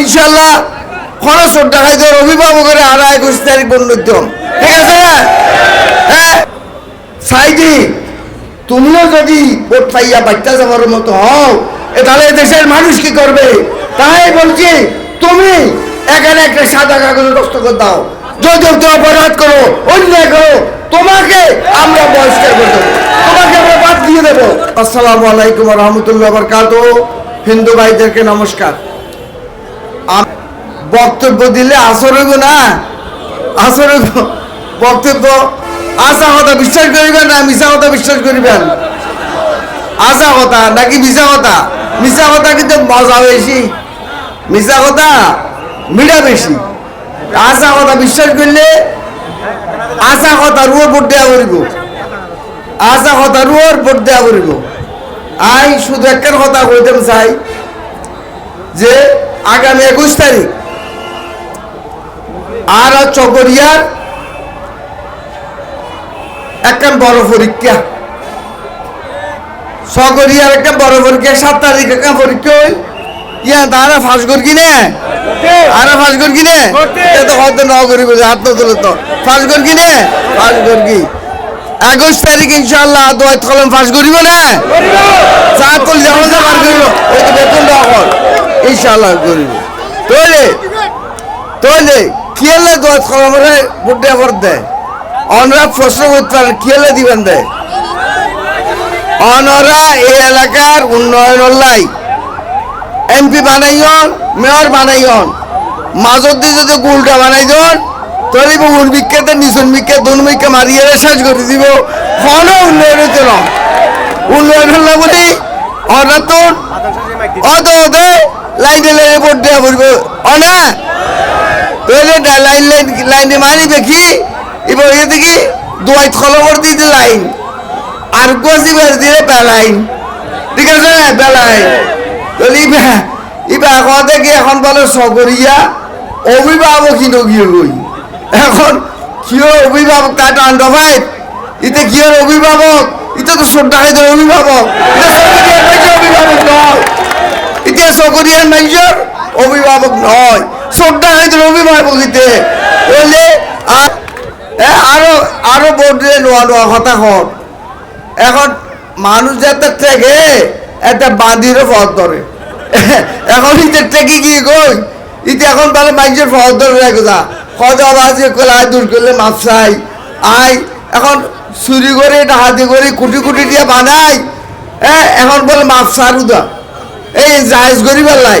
ইনশাল্লাহ খরচ দেখাই দেওয়ার অভিভাবকের আর একুশ তারিখ বন্ধুত্ব ঠিক আছে? হ্যাঁ? সাইদি, তুমিও যদি ভোট পাইয়া বাচ্চা যাবার মতো হও তাহলে দেশের মানুষ কি করবে? তাই বলছি, তুমি এখানে একটা সাদা কাগজ দস্তখত দাও। যদি তুমি অপরাধ করো, অন্যায় করো, তোমাকে আমরা বহিষ্কার করে দেবো। তোমাকে আমরা বাদ দিয়ে দেবো। আসসালামু আলাইকুম রহমতুল্লাহ বরকাত হিন্দু ভাইদেরকে নমস্কার। বক্তব্য দিলে আসর হইব না? আসর হইব। বক্তব্য, আসা কথা বিশ্বাস করিবেন না মিশা কথা বিশ্বাস করিবেন? আসা কথা, নাকি মিশা কথা? মিশা কথা কিন্তু মজা বেশি। মিশা কথা, মিঠা বেশি। আসা কথা বিশ্বাস করলে আসা কথা রুয়ার ভোট দেওয়া করিব। আসা কথা রুয়ার ভোট দেওয়া করিব। আই, শুধু একটার কথা কইতাম চাই যে আগামী একুশ তারিখ আর চকরিয়ার একটা বড় পরীক্ষা। সকরিয়ার একটা বড় পরীক্ষা সাত তারিখ একটা পরীক্ষা হই ইয়া তারা ফাঁস করি কিনে আরে ফাঁস করি কিনে তো হয়তো ন করি বলে হাত না তুলে তো। ফাঁস করি কিনে? ফাঁস করি একুশ তারিখ ইনশাল্লাহ দোয়াত কলম ফাঁস করিব না? চা যেমন যা বার করিব। ওই তো বেতন দেওয়া ইনশাল্লাহ করিব। তৈলে তৈলে। কিয়েলে দোয়াত কলমরে বুদ্ধি আবার দেয় অনরা প্রশ্ন করতে পারেন কিয়েলে দিবেন দেয় অনরা এই এলাকার উন্নয়ন লাই। এমপি বানাইন মেয়র বানাইন মাজত দিয়ে যদি গুলটা বানাই দন তৈরি বহুল বিখ্যাত নিচন বিখ্যাত দুন বিখ্যাত মারিয়ে শেষ করে দিব। কোন উন্নয়ন হইতে না উন্নয়ন হল না বলি অনা তো অত লাইনে লাইনে ভোট দেওয়া পড়বে অনা লাইন লাইন লাইনে মারিবে কি এবার ইয়ে দেখি দুয়াই খলবর দিতে লাইন আর গোসি বের দিয়ে বেলাইন ঠিক আছে বেলাইন তাহলে ইবা ইবা কথা কি এখন বলে সগরিয়া অভিভাবক কি নগিয়ে গই এখন কিয় অভিভাবক তার আন্ড ফাইভ ইতে কিয়র অভিভাবক ইতে তো শ্রদ্ধাহিত অভিভাবক ইতে সগরিয়ার মাইজর অভিভাবক নয় ইতে সগরিয়ার মাইজর অভিভাবক নয় শ্রদ্ধাহিত অভিভাবক ইতে বলে আর এ, আরও আরও বোর্ডে নোয়া নোয়া কথা হন। এখন মানুষ যাতে থেকে একটা বাঁধিরও পথ ধরে। এখন ইতে টেকে গিয়ে কই? ইতে এখন তাহলে মানুষের পথ ধরে রেখে যা। কথা বাজে করলে আয় দূর করলে মাপ চাই। আয় এখন চুরি করে ডাহাতি করে কুটি কুটি দিয়ে বানাই। হ্যাঁ এখন বলে মাপ সারু দা। এই জাহেজ করি পেলাই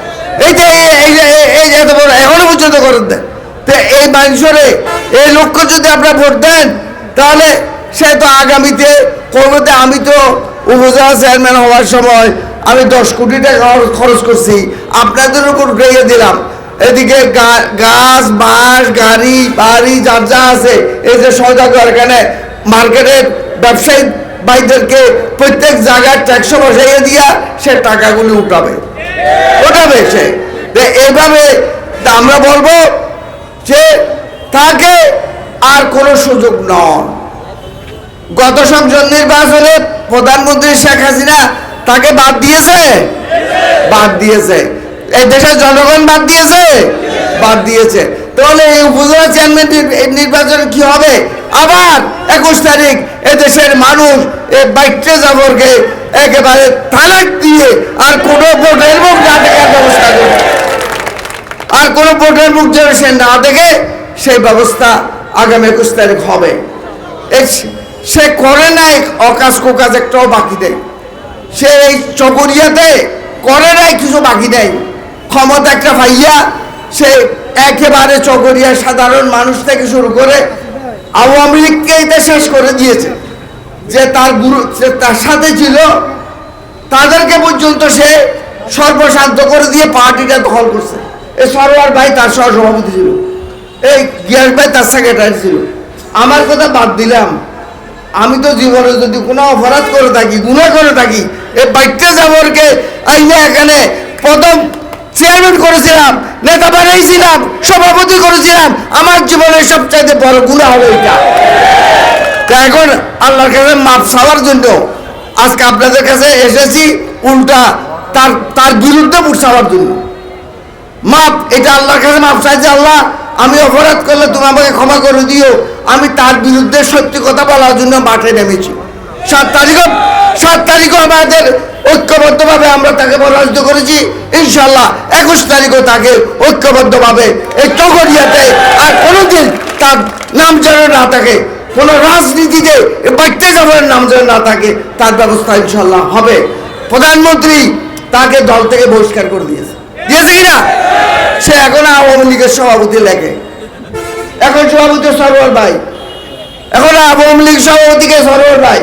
এই যে, এই- এত বড়, এখনও পর্যন্ত করেন দেন তো এই মানুষরে, এই লক্ষ্য যদি আপনারা ভোট দেন, তাহলে সে তো আগামীতে করবে আমি তো উপজেলা চেয়ারম্যান হওয়ার সময় আমি দশ কোটি টাকা খরচ- করছি, আপনাদের উপর উঠাইয়ে দিলাম। এদিকে গাছ, বাঁশ, গাড়ি, বাড়ি যার যা আছে, এই যে সৌদাগর এখানে মার্কেটের ব্যবসায়ী ভাইদেরকে প্রত্যেক জায়গায় ট্যাক্স বসাইয়ে দিয়া সে টাকাগুলি উঠাবে। সে তো এইভাবে আমরা বলব যে তাকে আর কোনো সুযোগ নয় গত সংসদ নির্বাচনে প্রধানমন্ত্রী শেখ হাসিনা তাকে বাদ দিয়েছে? বাদ দিয়েছে। এই দেশের জনগণ বাদ দিয়েছে? বাদ দিয়েছে। তাহলে এই উপজেলা চেয়ারম্যান নির্বাচনে কি হবে? আবার একুশ তারিখ এ দেশের মানুষ এই বাইটে জাবরকে একেবারে তালাক দিয়ে আর কোনো ভোটের মুখ না দেখার ব্যবস্থা করবে। আর কোনো ভোটের মুখ যেন সে না দেখে, সেই ব্যবস্থা আগামী একুশ তারিখ হবে। সে করে নাই অকাজ কোকাজ একটাও বাকি দেয়। সে এই চকরিয়াতে করে নাই কিছু বাকি নেই ক্ষমতা একটা ভাইয়া, সে একেবারে চকরিয়া সাধারণ মানুষ থেকে শুরু করে আওয়ামী লীগকে এটা শেষ করে দিয়েছে। যে তার গুরু তার সাথে ছিল, তাদেরকে পর্যন্ত সে সর্বশান্ত করে দিয়ে পার্টিটা দখল করছে। এ সরোয়ার ভাই তার সহসভাপতি ছিল। এই গিয়াস ভাই তার সেক্রেটারি ছিল। আমার কথা বাদ দিলাম। আমি তো জীবনে যদি কোনো অপরাধ করে থাকি, গুণা করে থাকি, এই বাইকটা যাবরকে আইনে এখানে প্রথম চেয়ারম্যান করেছিলাম, নেতা বানাইছিলাম, সভাপতি করেছিলাম, আমার জীবনের সবচাইতে বড় গুণা হলো এটা। এখন আল্লাহর কাছে মাপ চাওয়ার জন্য আজকে আপনাদের কাছে এসেছি উল্টা তার তার বিরুদ্ধে মুখ চাওয়ার জন্য। মাপ, এটা আল্লাহর কাছে মাপ চাইছে আল্লাহ, আমি অপরাধ করলে তুমি আমাকে ক্ষমা করে দিও, আমি তার বিরুদ্ধে সত্যি কথা বলার জন্য মাঠে নেমেছি। সাত তারিখও সাত তারিখও আমাদের ঐক্যবদ্ধভাবে আমরা তাকে পরাজিত করেছি ইনশাল্লাহ একুশ তারিখও তাকে ঐক্যবদ্ধভাবে এই চকরিয়াতে আর কোনোদিন তার নাম যেন না থাকে, কোনো রাজনীতিতে বাড়তে নাম যেন না থাকে, তার ব্যবস্থা ইনশাল্লাহ হবে। প্রধানমন্ত্রী তাকে দল থেকে বহিষ্কার করে দিয়েছে। দিয়েছে কিনা? সে এখন আওয়ামী লীগের সভাপতি লেগে। এখন সভাপতি সরোয়ার ভাই। এখন আওয়ামী লীগ সভাপতিকে সরোয়ার ভাই।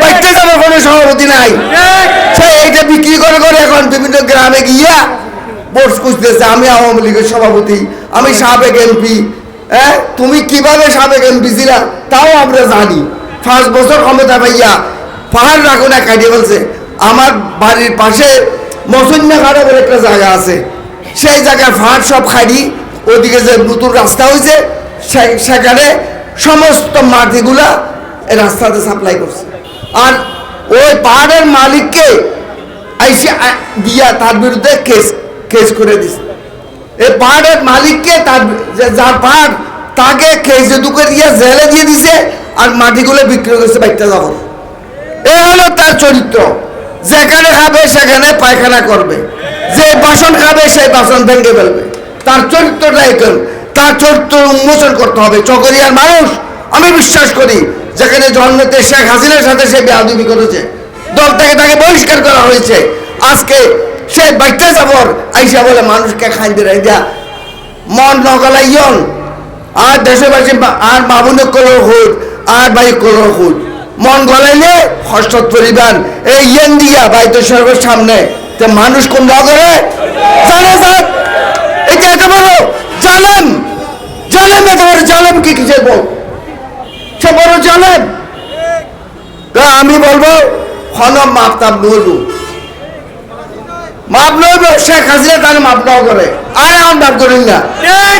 বাইতে যাবে কোনো সভাপতি নাই। সে এইটা বিক্রি করে করে এখন বিভিন্ন গ্রামে গিয়া বোর্ড খুঁজতেছে। আমি আওয়ামী লীগের সভাপতি আমি সাবেক এমপি। হ্যাঁ তুমি কীভাবে সাবেক এমপি ছিলা তাও আমরা জানি। পাঁচ বছর ক্ষমতা পাইয়া পাহাড় রাখো না কাটিয়ে বলছে। আমার বাড়ির পাশে মসন্যা বলে একটা জায়গা আছে। সেই জায়গার ফাঁড় সব খাড়ি ওদিকে যে নতুন রাস্তা হয়েছে সেখানে সমস্ত মাটিগুলা এই রাস্তাতে সাপ্লাই করছে। আর ওই পাহাড়ের মালিককে আইসে দিয়া তার বিরুদ্ধে কেস কেস করে দিছে। এই পাহাড়ের মালিককে তার যার পাহাড়, তাকে কেসে দুকে দিয়ে জেলে দিয়ে দিছে আর মাটিগুলো বিক্রি করছে বাইকটা যাব এ হলো তার চরিত্র। যেখানে খাবে, সেখানে পায়খানা করবে। যে বাসন খাবে, সেই বাসন ভেঙে ফেলবে। তার চরিত্রটা এখন তার চরিত্র উন্মোচন করতে হবে। চকরিয়ার মানুষ, আমি বিশ্বাস করি যেখানে জন্মেতে শেখ হাসিনার সাথে সে বেয়াদবি করেছে। দল থেকে তাকে বহিষ্কার করা হয়েছে। আজকে সে বাইতে যাবর, আইসা বলে মানুষকে খাই খাইতে রাইয়া মন নগলাইয়ন আর দেশবাসী আর বাবুনে কলর হুদ, আর ভাই কলর হুদ। মন গলাইলে হস্ত পরিবার এই ইয়েন দিয়া বাইতে সর্বের সামনে তে মানুষ কোন নগরে জানে স্যার এটা এত বড় জালেম। জালেম এত বড় জালেম কি কিসের বল? সে বড় জালেম। আমি বলব মাপতাম বলব মাপ নইব শেখ হাসিনা তাকে মাপ ন করে। আর এখন মাপ করেন না।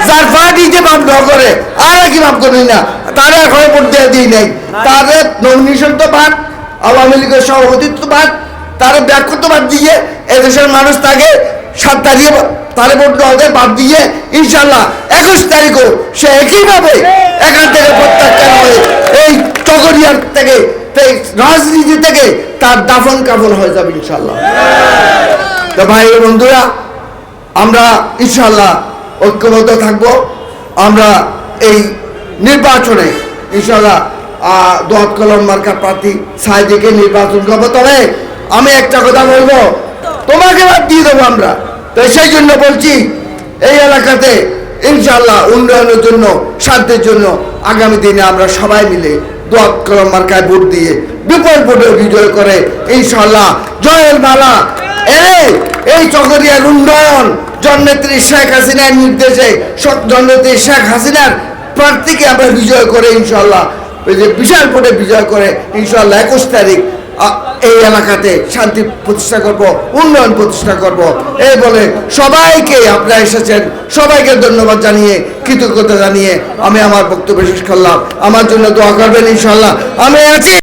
যার পার্টিতে মাপ ন করে আর কি মাপ করেন না। তারা এখন পড়তে দিই নাই। তাদের নমিনেশন তো বাদ আওয়ামী লীগের সভাপতিত্ব বাদ তারা ব্যাখ্যত বাদ দিয়ে এদেশের মানুষ তাকে সাত তারিখে তারে ভোট দেওয়াতে বাদ দিয়ে ইনশাল্লাহ একুশ তারিখও সে একইভাবে এখান থেকে প্রত্যাখ্যান হয়ে এই চকরিয়ার থেকে রাজনীতি থেকে তার দাফন কাফন হয়ে যাবে ইনশাল্লাহ তো ভাই বন্ধুরা, আমরা ইনশাল্লাহ ঐক্যবদ্ধ থাকব। আমরা এই নির্বাচনে ইনশাল্লাহ দোয়াত কলম মার্কার প্রার্থী সাইদিকে নির্বাচন করব। তবে আমি একটা কথা বলব, তোমাকে বাদ দিয়ে দেবো আমরা। তো সেই জন্য বলছি, এই এলাকাতে ইনশাল্লাহ উন্নয়নের জন্য শান্তির জন্য আগামী দিনে আমরা সবাই মিলে দোয়াত কলম মার্কায় ভোট দিয়ে বিপুল ভোটে বিজয় করে ইনশাল্লাহ জয়ের মালা, এই এই চকরিয়ার উন্নয়ন, জননেত্রী শেখ হাসিনার নির্দেশে সব জননেত্রী শেখ হাসিনার প্রার্থীকে আমরা বিজয় করে ইনশাল্লাহ বিশাল ভোটে বিজয় করে ইনশাল্লাহ একুশ তারিখ এই এলাকাতে শান্তি প্রতিষ্ঠা করব, উন্নয়ন প্রতিষ্ঠা করব। এই বলে সবাইকে আপনারা এসেছেন, সবাইকে ধন্যবাদ জানিয়ে, কৃতজ্ঞতা জানিয়ে আমি আমার বক্তব্য শেষ করলাম। আমার জন্য দোয়া করবেন ইনশাল্লাহ আমি আছি।